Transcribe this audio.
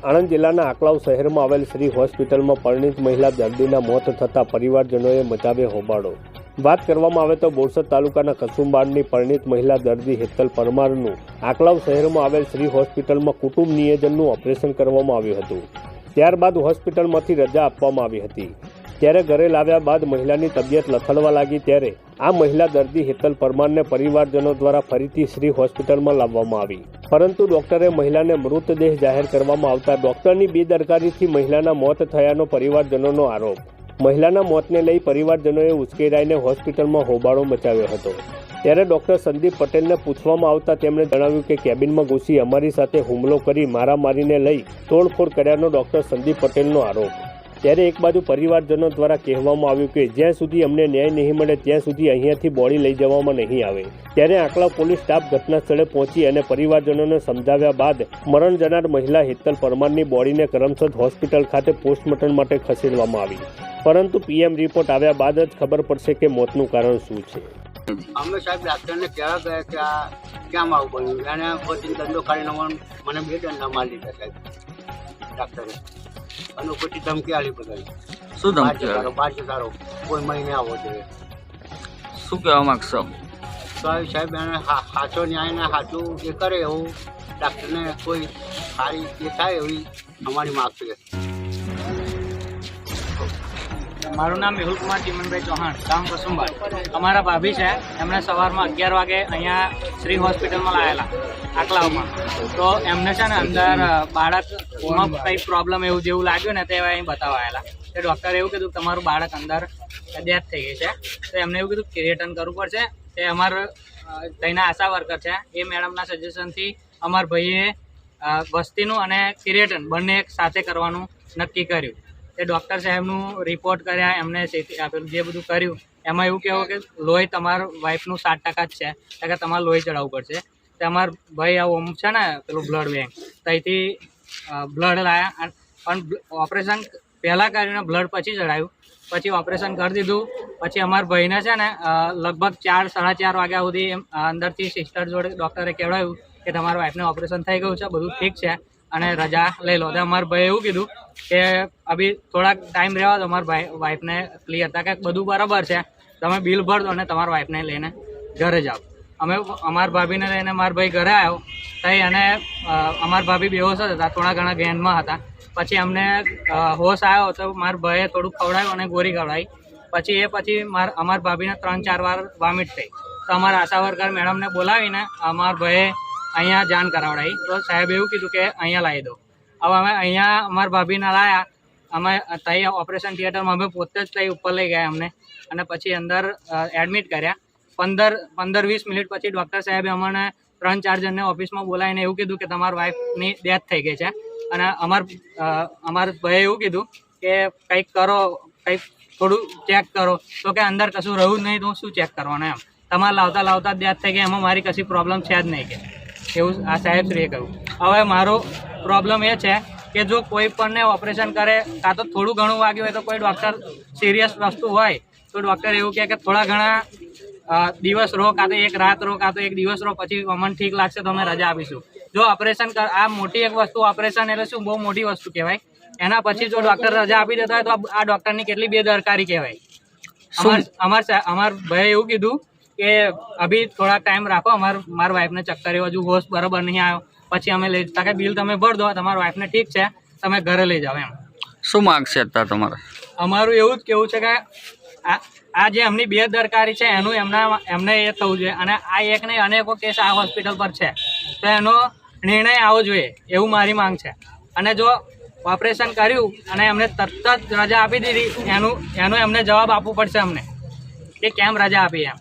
આણંદ જિલ્લાના આકલાવ શહેરમાં આવેલ શ્રી હોસ્પિટલમાં પરણિત મહિલા દર્દીના મોત થતાં પરિવારજનોએ મચાવ્યો હોબાળો. વાત કરવામાં આવે તો બોરસદ તાલુકાના કસુંબાડની પરણિત મહિલા દર્દી હેતલ પરમારનું આકલાવ શહેરમાં આવેલ શ્રી હોસ્પિટલમાં કુટુંબ નિયોજનનું ઓપરેશન કરવામાં આવ્યું હતું. ત્યારબાદ હોસ્પિટલમાંથી રજા આપવામાં આવી હતી. ત્યારે ઘરે લાવ્યા બાદ મહિલાની તબિયત લથડવા લાગી ત્યારે આ મહિલા દર્દી હેતલ પરમારને પરિવારજનો દ્વારા ફરીથી શ્રી હોસ્પિટલમાં લાવવામાં આવી. પરંતુ ડોક્ટરે મહિલાને મૃતદેહ જાહેર કરવામાં આવતા ડોક્ટરની બેદરકારીથી મહિલાના મોત થયાનો પરિવારજનોનો આરોપ. મહિલાના મોતને લઈ પરિવારજનોએ ઉશ્કેરાઈને હોસ્પિટલમાં હોબાળો મચાવ્યો હતો. ત્યારે ડોક્ટર સંદીપ પટેલને પૂછવામાં આવતા તેમણે જણાવ્યું કે કેબિનમાં ઘૂસી અમારી સાથે હુમલો કરી મારામારીને લઈ તોડફોડ કર્યાનો ડોક્ટર સંદીપ પટેલનો આરોપ. ત્યારે એક બાજુ પરિવારજનો દ્વારા કહેવામાં આવ્યું કે જ્યાં સુધી અમને ન્યાય નહીં મળે, ત્યાં સુધી અહીંયાથી બોડી લઈ જવામાં નહીં આવે. ત્યારે આંકડા પોલીસ સ્ટાફ ઘટના સ્થળે પહોંચી અને પરિવારજનોને સમજાવ્યા બાદ મરણ જનાર મહિલા હેતલ પરમારની બોડીને કરમસદ હોસ્પિટલ ખાતે પોસ્ટમોર્ટમ માટે ખસેડવામાં આવી. પરંતુ પીએમ રિપોર્ટ આવ્યા બાદ જ ખબર પડશે કે મોતનું કારણ શું છે. અમે સાહેબ ડાક્ટરને કહેવા ગયા કે આ કેમ આવું બન્યું? એને પછી ધંધો મને મને બે દંડા મારી દીધા સાહેબ ડાક્ટરે. અને પછી ધમકી આલી બધા શું ધમકી આવે? જતા રહો કોઈ મહિને આવો જોઈએ. શું કહેવા માગશો? સાહેબ સાહેબ એને સાચો ન્યાય ને સાચું એ કરે એવું. ડાક્ટરને કોઈ સારી એ થાય એવી અમારી માગ છે. મારું નામ મેહુલ કુમાર ચિમનભાઈ ચૌહાણ ગામ કસુંબાર. અમારા ભાભી છે એમણે સવારમાં અગિયાર વાગે અહીંયા શ્રી હોસ્પિટલમાં લાવેલા આકલાવમાં તો એમને છે ને અંદર અ, બાળકમાં કંઈ પ્રોબ્લેમ એવું જેવું લાગ્યું ને તે અહીં બતાવાયેલા. તે ડૉક્ટરે એવું કીધું તમારું બાળક અંદર ડેથ થઈ ગઈ છે. તો એમને એવું કીધું ક્રિએટન કરવું પડશે. તે અમારા ત્યાંના આશા વર્કર છે. એ મેડમના સજેશનથી અમાર ભાઈએ વસ્તીનું અને ક્રિએટન બંને એક સાથે કરવાનું નક્કી કર્યું. તે ડૉક્ટર સાહેબનું રિપોર્ટ કર્યા, એમને શેતી આપેલું જે બધું કર્યું, એમાં એવું કહેવું કે લોહી તમારા વાઈફનું સાત ટકા જ છે એટલે તમારે લોહી ચડાવવું પડશે. તે અમારા ભાઈ આ ઓમ છે ને, પેલું બ્લડ બેંક ત્યાંથી બ્લડ લાવ્યા પણ ઓપરેશન પહેલાં કરીને બ્લડ પછી ચડાવ્યું પછી ઓપરેશન કરી દીધું, પછી અમારા ભાઈને છે ને લગભગ ચાર, સાડા ચાર વાગ્યા સુધી અંદરથી સિસ્ટર જોડે ડૉક્ટરે કહેવાયું કે તમારા વાઈફને ઓપરેશન થઈ ગયું છે, બધું ઠીક છે. અને રજા લઈ લો. તો અમારા ભાઈએ એવું કીધું કે અભી થોડાક ટાઈમ રહેવા તો અમારા ભાઈ વાઈફને ક્લિયર થાય કે બધું બરાબર છે. તમે બિલ ભર દો અને તમારા વાઈફને લઈને ઘરે જાઓ. અમે અમારા ભાભીને લઈને મારા ભાઈ ઘરે આવ્યો. તઈ અને અમારા ભાભી બેહોશ હતા, થોડા ઘણા ગેનમાં હતા. પછી અમને હોશ આવ્યો તો મારા ભાઈએ થોડુંક ખવડાવ્યું અને ગોળી ખવડાવી. પછી એ પછી માર, અમારા ભાભીને ત્રણ ચાર વાર વોમિટ થઈ. તો અમારા આશા વર્કર મેડમને બોલાવીને અમારા ભાઈએ અહીંયા જાણ કરાવડાવી તો સાહેબે એવું કીધું કે અહીંયા લાવી દો. હવે અમે અહીંયા અમારા ભાભીને લાવ્યા અમે ત્યાં ઓપરેશન થિયેટરમાં અમે પોતે જ ત્યાં ઉપર લઈ ગયા અમને. અને પછી અંદર એડમિટ કર્યા. પંદર પંદર, વીસ મિનિટ પછી ડૉક્ટર સાહેબે અમને ત્રણ, ચાર જણને ઓફિસમાં બોલાવીને એવું કીધું કે તમારી વાઈફની ડેથ થઈ ગઈ છે. અને અમાર અમાર ભાઈએ એવું કીધું કે કંઈક કરો, કંઈક થોડું ચેક કરો. તો કે અંદર કશું રહ્યું નહીં તો શું ચેક કરવાનું એમ. તમારે લાવતા લાવતા ડેથ થઈ ગઈ, એમાં મારી કશી પ્રોબ્લેમ છે જ નહીં કે. એવું આ સાહેબશ્રીએ કહ્યું. હવે મારો પ્રોબ્લેમ એ છે કે જો કોઈ પણને ઓપરેશન કરે કાં તો થોડું ઘણું વાગ્યું હોય તો કોઈ ડૉક્ટર સિરિયસ વસ્તુ હોય તો ડૉક્ટર એવું કહે કે થોડા ઘણા દિવસ રહો કાં તો એક રાત રહો કાં તો એક દિવસ રહો પછી અમન ઠીક લાગશે તો અમે રજા આપીશું. જો ઓપરેશન કર આ મોટી એક વસ્તુ ઓપરેશન એટલે શું? બહુ મોટી વસ્તુ કહેવાય. એના પછી જો ડૉક્ટર રજા આપી દેતા હોય તો આ- ડૉક્ટરની કેટલી બેદરકારી કહેવાય. અમાર અમાર અમાર ભાઈ એવું કીધું કે અભી થોડા ટાઈમ રાખો અમાર મારા વાઈફને ચક્કર એવો હજુ હોશ બરાબર નહીં આવ્યો. પછી અમે લઈ જતા કે બિલ તમે ભર દો તમારા વાઈફને ઠીક છે તમે ઘરે લઈ જાઓ એમ. શું માંગ છે અત્યારે તમારે? અમારું એવું જ કેવું છે કે આ આ જે એમની બેદરકારી છે એનું એમના એમને એ થવું જોઈએ. અને આ એક નહીં અનેકો કેસ આ હોસ્પિટલ પર છે. તો એનો નિર્ણય આવવો જોઈએ એવું મારી માંગ છે. અને જો ઓપરેશન કર્યું અને એમને તરત જ રજા આપી દીધી એનું એનો એમને જવાબ આપવું પડશે અમને. કે કેમ રજા આપી એમ.